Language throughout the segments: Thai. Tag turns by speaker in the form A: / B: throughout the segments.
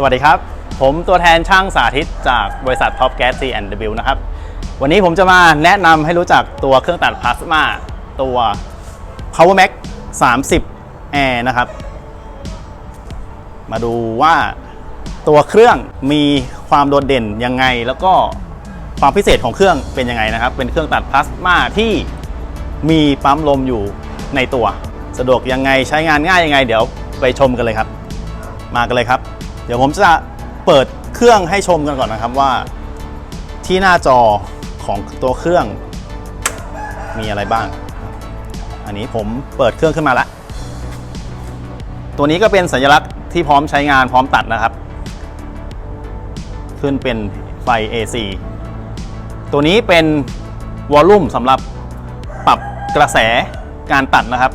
A: สวัสดีครับ ผมตัวแทนช่างสาธิตจากบริษัท Top Gas C&W นะครับ วันนี้ผมจะมาแนะนำให้รู้จักตัวเครื่องตัดพลาสมาตัว Power Max 30 Air นะครับ มาดูว่าตัวเครื่องมีความโดดเด่นยังไง แล้วก็ความพิเศษของเครื่องเป็นยังไงนะครับ เป็นเครื่องตัดพลาสมาที่มีปั๊มลมอยู่ในตัว สะดวกยังไงใช้งานง่ายยังไง เดี๋ยวไปชมกันเลยครับ มากันเลยครับ เดี๋ยวผมจะเปิดเครื่องให้ชมกันก่อนนะครับว่า ที่หน้าจอของตัวเครื่องมีอะไรบ้าง อันนี้ผมเปิดเครื่องขึ้นมาแล้วตัวนี้ก็เป็นสัญลักษณ์ที่พร้อมใช้งานพร้อมตัดนะครับ ขึ้นเป็นไฟ AC ตัวนี้เป็นวอลลุ่มสำหรับปรับกระแสการตัดนะครับ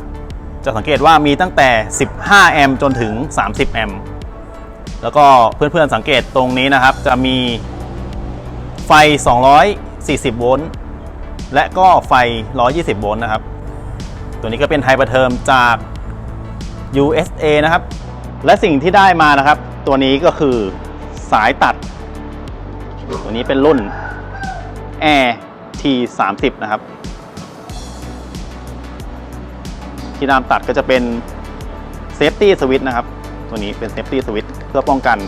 A: จะสังเกตว่ามีตั้งแต่ 15 แอมป์จนถึง 30 แอมป์ แล้วก็เพื่อนๆสังเกตตรงนี้นะครับ จะมีไฟ 240 โวลต์และก็ไฟ 120 โวลต์นะครับ ตัวนี้ก็เป็นไฮเปอร์เทอมจาก USA นะครับ และสิ่งที่ได้มานะครับ ตัวนี้ก็คือสายตัด ตัวนี้เป็นรุ่น Air T30 นะครับ ที่ด้ามตัดก็จะเป็นเซฟตี้สวิตช์นะครับ ตัวนี้เป็นเซฟตี้สวิตช์เพื่อป้องกัน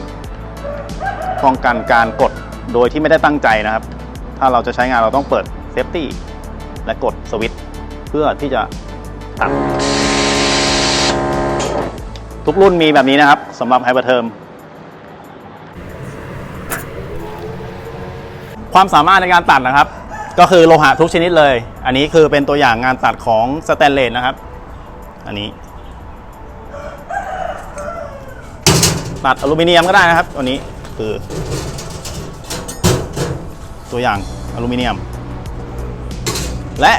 A: ป้องกันการกดโดยที่ไม่ได้ตั้งใจนะครับ ถ้าเราจะใช้งานเราต้องเปิดเซฟตี้และกดสวิตช์เพื่อที่จะตัดทุกรุ่นมีแบบนี้นะครับสำหรับไฮเปอร์เทอมความสามารถในการตัดนะครับ ก็คือโลหะทุกชนิดเลย อันนี้คือเป็นตัวอย่างงานตัดของสแตนเลสนะครับ อันนี้ ตัดอลูมิเนียมก็ได้นะครับ ตัวนี้คือ ตัวอย่างอลูมิเนียม และ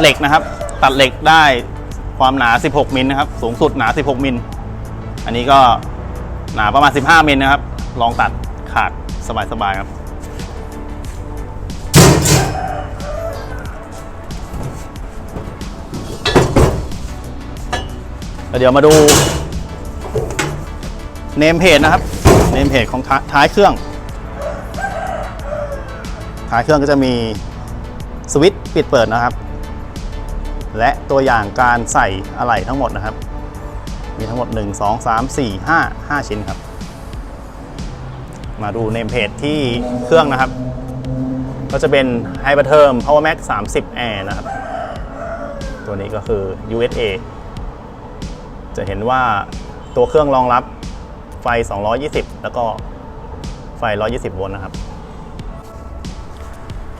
A: เหล็กนะครับ ตัดเหล็กได้ความหนา 16 มิลนะครับ สูงสุดหนา 16 มิล อันนี้ก็หนาประมาณ 15 มิลนะครับ ลองตัดขาดสบายๆครับเดี๋ยวมาดู เนมเพจนะครับ เนมเพจของท้ายเครื่อง ท้ายเครื่องก็จะมีสวิตช์ปิดเปิดนะครับ และตัวอย่างการใส่อะไหล่ทั้งหมดนะครับ มีทั้งหมด 1 2 3 4 5 5 ชิ้นครับ มาดูเนมเพจที่เครื่องนะครับ ก็จะเป็น h y p e r t e r m Power Max 30 Air นะครับ ตัวนี้ก็คือ USA จะเห็นว่าตัวเครื่องรองรับ ไฟ 220 แล้วก็ไฟ 120 โวลต์นะครับ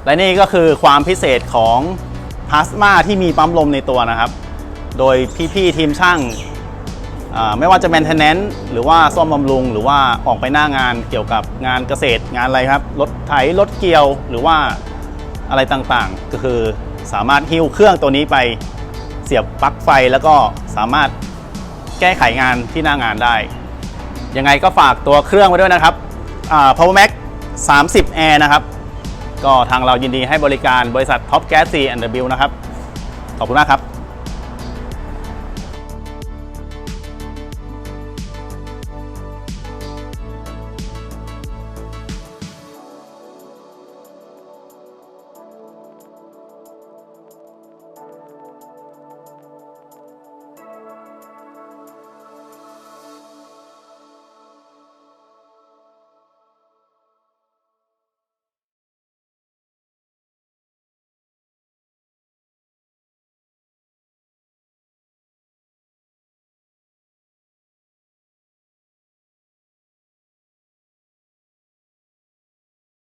A: และนี่ก็คือความพิเศษของพลาสมาที่มีปั๊มลมในตัวนะครับ โดยพี่ๆทีมช่างไม่ว่าจะ maintenance หรือว่าซ่อมบำรุง หรือว่าออกไปหน้างานเกี่ยวกับงานเกษตรงานอะไรครับ รถไถรถเกี่ยวหรือว่าอะไรต่างๆ ก็คือสามารถหิ้วเครื่องตัวนี้ไปเสียบปลั๊กไฟแล้วก็สามารถแก้ไขงานที่หน้างานได้ ยังไงก็ฝากตัวเครื่องไว้ด้วยนะครับ Power Max 30 Air นะครับ ก็ทางเรายินดีให้บริการบริษัท Top Gas C&W นะครับ ขอบคุณมากครับ